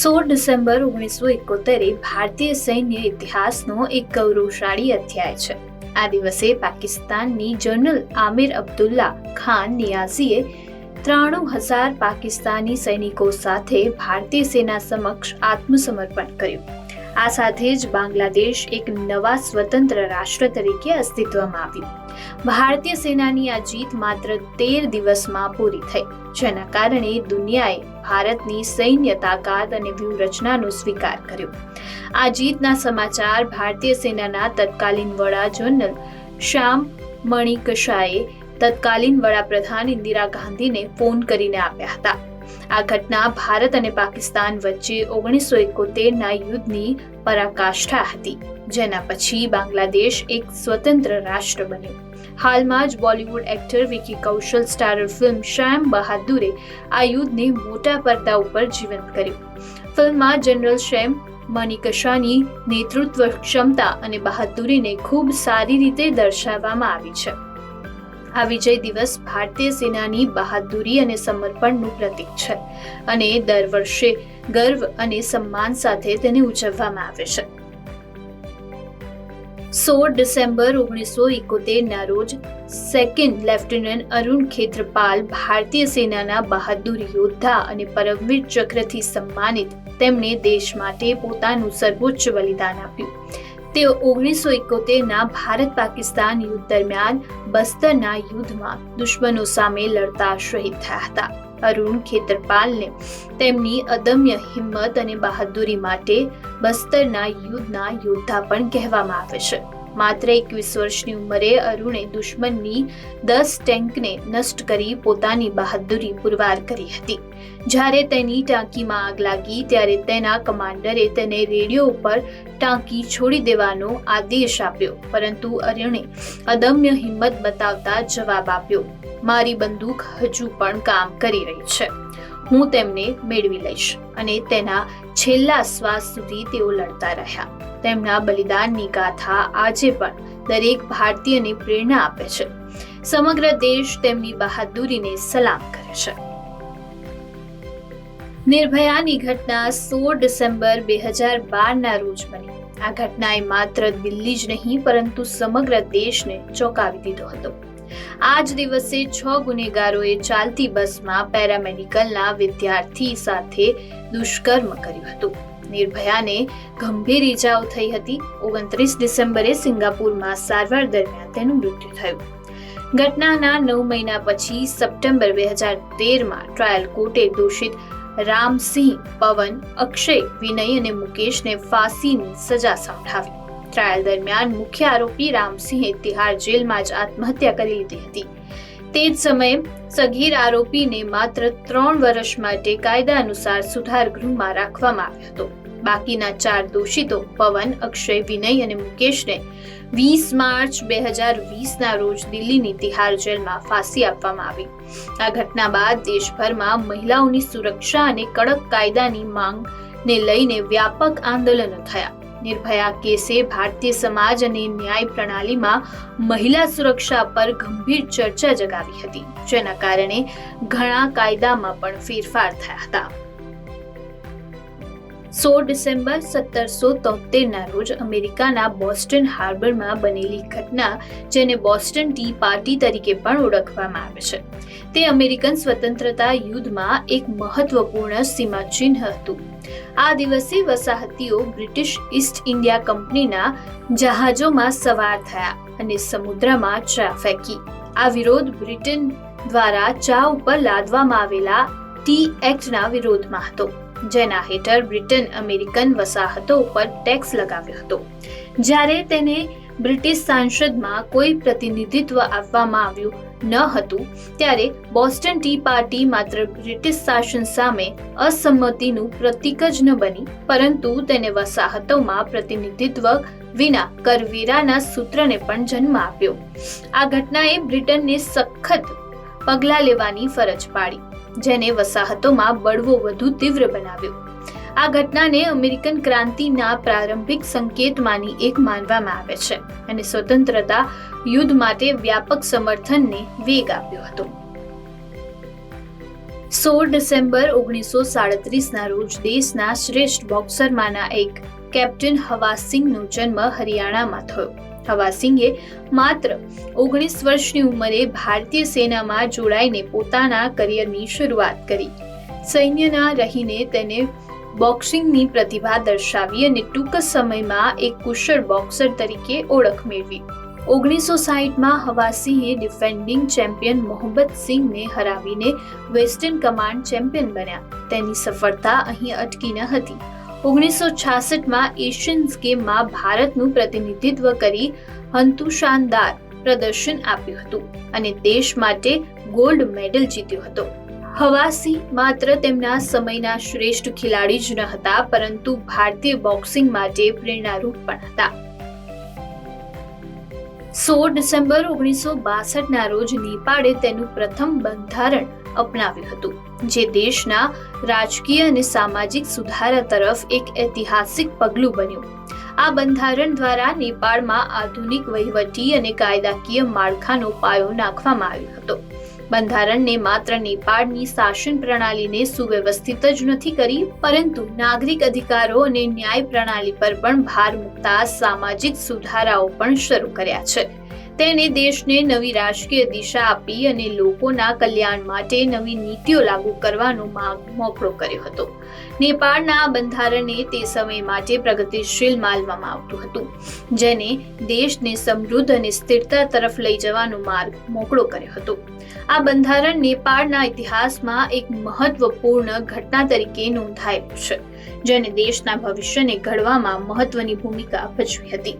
સોળ ડિસેમ્બર ઓગણીસો એકોતેરે ભારતીય સૈન્ય ઇતિહાસનો એક ગૌરવશાળી અધ્યાય છે. આ દિવસે પાકિસ્તાનની જનરલ આમિર અબ્દુલ્લા ખાન નિયાઝીએ ત્રાણું હજાર પાકિસ્તાની સૈનિકો સાથે ભારતીય સેના સમક્ષ આત્મસમર્પણ કર્યું. આ સાથે જ બાંગ્લાદેશ એક નવા સ્વતંત્ર રાષ્ટ્ર તરીકે અસ્તિત્વમાં આવ્યું. ભારતીય સેનાની આ જીત માત્ર તેર દિવસમાં પૂરી થઈ, જેના કારણે દુનિયાએ ભારતની સૈન્ય તાકાત અને વ્યૂહરચનાનો સ્વીકાર કર્યો. આ જીતના સમાચાર ભારતીય સેનાના તત્કાલીન વડા જનરલ શ્યામ મણિકશાએ તત્કાલીન વડાપ્રધાન ઇન્દિરા ગાંધીને ફોન કરીને આપ્યા હતા. આ ઘટના ભારત અને પાકિસ્તાન વચ્ચે ઓગણીસો એકોતેરના યુદ્ધની પરાકાષ્ઠા હતી, જેના પછી બાંગ્લાદેશ એક સ્વતંત્ર રાષ્ટ્ર બન્યું. હાલમાં જ Bollywood actor Vicky Kaushal starrer film Sam બહાદુરે આ યુદ્ધને મોટા પડદા ઉપર જીવંત કર્યું. ફિલ્મમાં જનરલ શ્યામ મનિકશાની નેતૃત્વ ક્ષમતા અને બહાદુરીને ખૂબ સારી રીતે દર્શાવવામાં આવી છે. આ વિજય દિવસ ભારતીય સેનાની બહાદુરી અને સમર્પણનું પ્રતીક છે અને દર વર્ષે ગર્વ અને સન્માન સાથે તેને ઉજવવામાં આવે છે. સોળ ડિસેમ્બર ઓગણીસો એકોતેરના રોજ સેકન્ડ લેફ્ટનન્ટ અરુણ ખેત્રપાલ ભારતીય સેનાના બહાદુર યોદ્ધા અને પરમવીર ચક્રથી સન્માનિત તેમણે દેશ માટે પોતાનું સર્વોચ્ચ બલિદાન આપ્યું. તેઓ ઓગણીસો એકોતેરના ભારત પાકિસ્તાન યુદ્ધ દરમિયાન બસ્તરના યુદ્ધમાં દુશ્મનો સામે લડતા શહીદ થયા હતા. અરુણ ખેતરપાલને તેમની અદમ્ય હિંમત અને બહાદુરી માટે બસ્તરના યુદ્ધના યોદ્ધા પણ કહેવામાં આવે છે. માત્ર એકવીસ વર્ષની ઉંમરે અરુણે દુશ્મનની દસ ટેન્કને નષ્ટ કરી પોતાની બહાદુરી પુરવાર કરી હતી. જ્યારે તેની ટાંકીમાં આગ લાગી, ત્યારે તેના કમાન્ડરે તેને રેડિયો ઉપર ટાંકી છોડી દેવાનો આદેશ આપ્યો, પરંતુ અરુણે અદમ્ય હિંમત બતાવતા જવાબ આપ્યો, મારી બંદૂક હજુ પણ કામ કરી રહી છે. હું તેમને મેળવી લઈશ અને તેના છેલ્લા શ્વાસ સુધી તેઓ લડતા રહ્યા. તેમના બલિદાનની ગાથા આજે પણ દરેક ભારતીયને પ્રેરણા આપે છે. સમગ્ર દેશ તેમની બહાદુરીને સલામ કરે છે. નિર્ભયાની ઘટના સોળ ડિસેમ્બર બે હજાર બારના રોજ બની. આ ઘટનાએ માત્ર દિલ્હી જ નહીં, પરંતુ સમગ્ર દેશને ચોંકાવી દીધો હતો. આ જ દિવસે છ ગુનેગારોએ ચાલતી બસમાં પેરામેડિકલના વિદ્યાર્થી સાથે દુષ્કર્મ કર્યું હતું. નિર્ભયાને ગંભીર ઈજાઓ થઈ હતી. ઓગણત્રીસ ડિસેમ્બરે સિંગાપુરમાં સારવાર દરમિયાન તેનું મૃત્યુ થયું. ઘટનાના નવ મહિના પછી સપ્ટેમ્બર બે હજાર તેરમાં ટ્રાયલ કોર્ટે દોષિત રામસિંહ પવન, અક્ષય, વિનય અને મુકેશને ફાંસીની સજા સંભળાવી ટ્રાયલ દરમિયાન મુખ્ય આરોપી રામસિંહે તિહાર જેલમાં જ આત્મહત્યા કરી લીધી હતી. તે જ સમયે સગીર આરોપીને માત્ર ત્રણ વર્ષ માટે કાયદા અનુસાર સુધાર ગૃહમાં રાખવામાં આવ્યો હતો. બાકીના ચાર દોષિતો પવન, અક્ષય, વિનય અને મુકેશને વીસ માર્ચ બે હજાર વીસના રોજ દિલ્હીની તિહાર જેલમાં ફાંસી આપવામાં આવી. આ ઘટના બાદ દેશભરમાં મહિલાઓની સુરક્ષા અને કડક કાયદાની માંગને લઈને વ્યાપક આંદોલનો થયા. નિર્ભયા કેસે ભારતીય સમાજ અને ન્યાય પ્રણાલીમાં મહિલા સુરક્ષા પર ગંભીર ચર્ચા જગાવી હતી, જેના કારણે ઘણા કાયદામાં પણ ફેરફાર થયા હતા. સોળ ડિસેમ્બર સત્તરસો તોતેરના રોજ અમેરિકાના બોસ્ટન હાર્બરમાં બનેલી ઘટના, જેને બોસ્ટન ટી પાર્ટી તરીકે પણ ઓળખવામાં આવે છે. તે અમેરિકન સ્વતંત્રતા યુદ્ધમાં એક મહત્વપૂર્ણ સીમાચિહ્ન હતું. આ દિવસે વસાહતીઓ બ્રિટિશ ઈસ્ટ ઇન્ડિયા કંપનીના જહાજોમાં સવાર થયા અને સમુદ્રમાં ચા ફેંકી. આ વિરોધ બ્રિટન દ્વારા ચા ઉપર લાદવામાં આવેલા ટી એક્ટના વિરોધમાં હતો, જેના હેઠળ બ્રિટન અમેરિકન વસાહતો ઉપર ટેક્સ લગાવ્યો હતો. જ્યારે તેને બ્રિટિશ સાંસદમાં કોઈ પ્રતિનિધિત્વ આપવામાં આવ્યું ન હતું, ત્યારે બોસ્ટન ટી પાર્ટી માત્ર બ્રિટિશ શાસન સામે અસંમતિનું પ્રતીક જ ન બની, પરંતુ તેને વસાહતોમાં પ્રતિનિધિત્વ વિના કરવીરાના સૂત્રને પણ જન્મ આપ્યો. આ ઘટનાએ બ્રિટનને સખત પગલાં લેવાની ફરજ પાડી, જેને વસાહતોમાં બળવો વધુ તીવ્ર બનાવ્યો. આ ઘટનાને અમેરિકન ક્રાંતિના પ્રારંભિક સંકેતમાંની એક માનવામાં આવે છે અને સ્વતંત્રતા યુદ્ધ માટે વ્યાપક સમર્થનને વેગ આપ્યો હતો. સોળ ડિસેમ્બર ઓગણીસો સાડત્રીસના રોજ દેશના શ્રેષ્ઠ બોક્સરમાંના એક કેપ્ટન હવાસિંગનો જન્મ હરિયાણામાં થયો. હવાસિંગે માત્ર ઓગણીસ વર્ષની ઉંમરે ભારતીય સેનામાં જોડાઈને પોતાના કરિયરની શરૂઆત કરી. સૈન્યના રહીને તેને બોક્સિંગની પ્રતિભા દર્શાવી અને ટૂંક સમયમાં એક કુશળ બોક્સર તરીકે ઓળખ મેળવી. ઓગણીસો સાહીઠમાં હવાસિંહે ડિફેન્ડિંગ ચેમ્પિયન મોહમ્મદ સિંહને હરાવીને વેસ્ટર્ન કમાન્ડ ચેમ્પિયન બન્યા. તેની સફળતા અહીં અટકી ન હતી. ઓગણીસો છાસઠમાં એશિયન્સ ગેમમાં ભારતનું પ્રતિનિધિત્વ કરી હંતુ શાનદાર પ્રદર્શન આપ્યું હતું અને દેશ માટે ગોલ્ડ મેડલ જીત્યો હતો. હવાસી માત્ર તેમના સમયના શ્રેષ્ઠ ખેલાડી જ ન હતા પરંતુ ભારતીય બોક્સિંગ માટે પ્રેરણારૂપ પણ હતા. સોળ ડિસેમ્બર ઓગણીસો બાસઠના રોજ નેપાળે તેનું પ્રથમ બંધારણ અપનાવ્યું હતું, જે દેશના રાજકીય અને સામાજિક સુધારા તરફ એક ઐતિહાસિક પગલું બન્યું. આ બંધારણ દ્વારા નેપાળમાં આધુનિક વહીવટી અને કાયદાકીય માળખાનો પાયો નાખવામાં આવ્યો હતો. બંધારણને માત્ર નેપાળની શાસન પ્રણાલીને સુવ્યવસ્થિત જ નથી કરી, પરંતુ નાગરિક અધિકારો અને ન્યાય પ્રણાલી પર પણ ભાર મૂકતા સામાજિક સુધારાઓ પણ શરૂ કર્યા છે. તેને દેશને નવી રાજકીય દિશા આપી અને લોકોના કલ્યાણ માટે નવી નીતિઓ લાગુ કરવાનો માર્ગ મોકળો કર્યો હતો. નેપાળના બંધારણને તે સમય માટે પ્રગતિશીલ માનવામાં આવતું હતું, જેને દેશને સમૃદ્ધ અને સ્થિરતા તરફ લઈ જવાનો માર્ગ મોકળો કર્યો હતો. આ બંધારણ નેપાળના ઇતિહાસમાં એક મહત્વપૂર્ણ ઘટના તરીકે નોંધાયેલું છે જેને દેશના ભવિષ્યને ઘડવામાં મહત્વની ભૂમિકા ભજવી હતી.